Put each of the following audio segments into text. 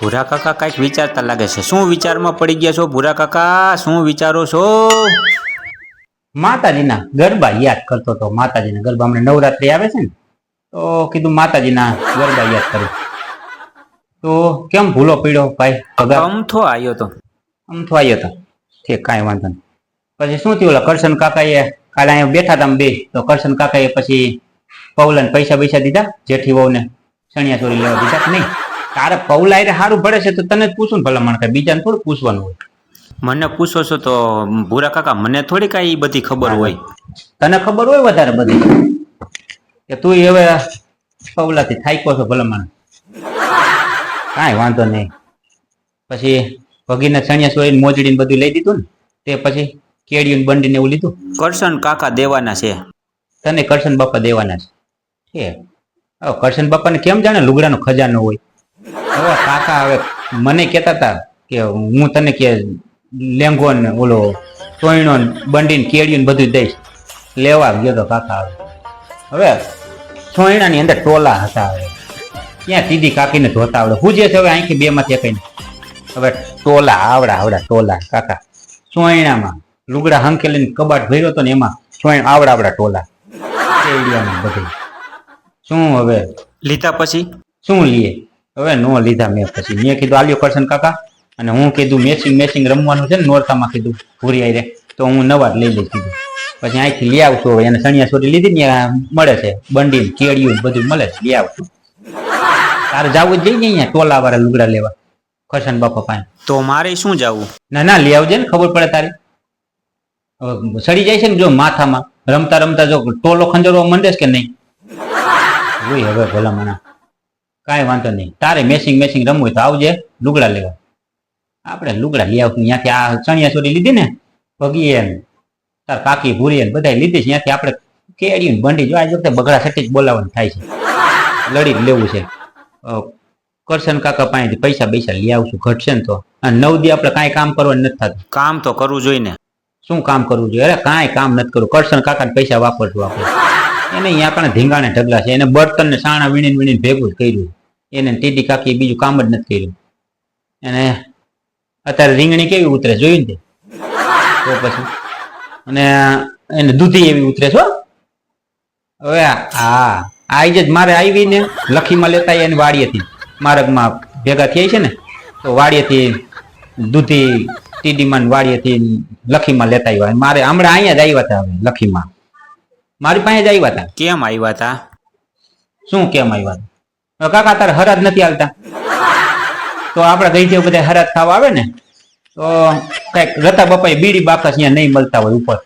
ભૂરા કાકા કાંઈક વિચારતા લાગે છે. શું વિચારમાં પડી ગયા છો ભૂરા કાકા? શું વિચારો છો? માતાજીના ગરબા યાદ કરતો હતો. માતાજીના ગરબા હમણાં નવરાત્રી આવે છે ને તો કીધું માતાજીના ગરબા યાદ કરું. તો કેમ ભૂલો પીડો ભાઈ? અમથો આવ્યો તો અમથો આવ્યો તો ઠીક કાંઈ વાંધો નહીં. પછી શું થયું? ઓલા કરશન કાકાએ કાલે અહીંયા બેઠા હતા બે. તો કરશન કાકાએ પછી પૌલાને પૈસા પૈસા દીધા જેઠી વહુને ચણિયા ચોરી લેવા દીધા નહીં? તારે પૌલા એટલે સારું પડે છે તો તને જ પૂછું ને ભલામણ કઈ બીજાને થોડું પૂછવાનું હોય. મને પૂછો છો તો ભૂરા કાકા મને થોડી કાંઈ બધી ખબર હોય. તને ખબર હોય વધારે બધી? કે તું હવે પૌલાથી થાક્યો છો ભલામણ? કાંઈ વાંધો નહીં. પછી ભગીને ચણિયા ચોરીને મોજડીને બધું લઈ દીધું ને તે પછી કેડિયું બંડીને એવું લીધું? કરશન કાકા દેવાના છે. તને કરશન બાપા દેવાના છે. હવે કરશન બાપાને કેમ જાણે લુગડાનો ખજાનો હોય? હવે કાકા હવે મને કહેતા હતા કે હું તને કે લેંગો ને ઓલો ટોયણો ને બંડીને ને ને બધું દઈશ. લેવા ગયો તો કાકા હવે. હવે સોયણાની અંદર ટોલા હતા હવે. ત્યાં સીધી કાકીને ધોતા આવડે? હું જે છે હવે અહીંથી બે માંથી કઈ હવે ટોલા આવડા આવડા ટોલા કાકા. સોયણામાં લુગડા હંકેલીને કબાટ ભર્યો હતો ને એમાં સોયણ આવડા આવડા ટોલા. બધું શું હવે? લીધા પછી? શું લઈએ હવે નો લીધા મેં પછી. મેં કીધું આલ્યો કરશન કાકા? અને હું કીધું મેચિંગ મેચિંગ રમવાનું છે ને નોરતામાં કીધું ભૂરી આઈ રે. તો હું નવા જ લઈ લઈશ કીધું. પછી અહીંથી લઈ આવશું હવે. એને સણિયા છોડી લીધી ને મળે છે. બંડી કેળિયું બધું મળે છે. લઈ આવશું. તારે જવું જ ને અહીંયા ટોલા વાળા લુગડા લેવા. કરશન બાપા પાસે. તો મારે શું જવું? ના ના લઈ આવજે ને ખબર પડે તારી. સડી જાય છે ને જો માથામાં. રમતા રમતા જો ટોલો ખંજરવા મંડે કે નહીં? હવે ભલા મને કાંઈ વાંધો નહીં. તારે મેસિંગ મેસિંગ રમવું હોય તો આવજે લુગડા લેવા. આપણે લુગડા લઈ આવશું. ત્યાંથી આ ચણિયા ચોરી લીધી ને પગીએ તાર કાકી ભૂરીએ બધા લીધી છે. ત્યાંથી આપણે કેળીને બંડી જો આ વખતે બગડા સટી જ બોલાવવાનું થાય છે. લડી જ લેવું છે. કરશન કાકા પાસેથી પૈસા પૈસા લઈ આવશું ઘટશે ને તો. અને નવ દી આપણે કાંઈ કામ કરવાનું નથી થતું. કામ તો કરવું જોઈએ ને. શું કામ કરવું જોઈએ? અરે કાંઈ કામ નથી કરવું. કરશન કાકાને પૈસા વાપરશું આપણે. એને અહીંયા પણ ધીંગાણે ઢગલા છે. એને બર્તન ને સાણા વીણીને વીણીને ભેગું જ કર્યું. એને ટીડી કાકી બીજું કામ જ નથી કર્યું. એને અત્યારે રીંગણી કેવી ઉતરે જોયું ને તો? પછી અને એને દૂધી એવી ઉતરે છો હવે હા આઈ જ મારે આવી ને લખીમાં લેતા એની વાડીએથી. માર્ગમાં ભેગા થયા છે ને, તો વાડીએથી દૂધી ટીડીમાં વાડીએથી લખીમાં લેતા આવ્યા. મારે હમણાં અહીંયા જ આવ્યા હતા હવે લખીમાં. મારી પાસે જ આવ્યા હતા કેમ આવ્યા હતા શું કેમ આવ્યા હતા? કાકા તારે હરાજ નથી આવતા તો આપણે ગઈ છે બધા હરાજ ખાવા આવે ને તો કંઈક રતા બાપા બીડી બાકસ અહીંયા નહીં મળતા હોય ઉપર.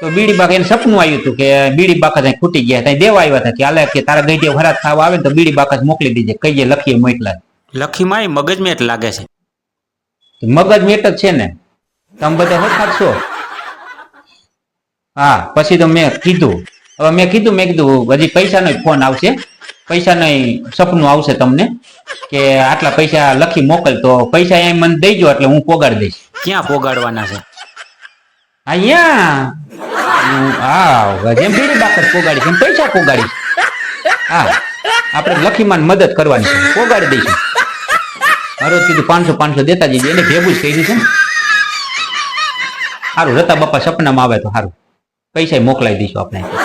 તો બીડી બાકા એને સપનું આવ્યું હતું કે બીડી બાકસ અહીં ખૂટી ગયા ત્યાં દેવા આવ્યા હતા કે હાલે કે તારા ગઈ છે હરાજ ખાવા આવે તો બીડી બાકસ મોકલી દીજે કહીએ લખીએ મોકલા લખીમાં મગજમેટ લાગે છે. મગજ મેટ જ છે ને. તમે બધા હરખા છો. હા પછી તો મેં કીધું. હવે મેં કીધું મેં કીધું હજી પૈસાનો ફોન આવશે. પૈસાનો સપનું આવશે તમને કે આટલા પૈસા લખી મોકલ તો પૈસા એ મને દઈજો એટલે હું પોગાડી દઈશ. ક્યાં પોગાડવાના છે? અહીંયા? હું- જેમ બીડી બાકર પોગાડીશ એમ પૈસા પોગાડીશ હા આપણે લખીમાં મદદ કરવાની છે. પોગાડી દઈશું. હરોજ કીધું પાંચસો પાંચસો દેતા જઈએ. એને ભેગું જ છે ને. સારું રતા બાપા સપનામાં આવે તો સારું. પૈસા મોકલાવી દઈશું આપણે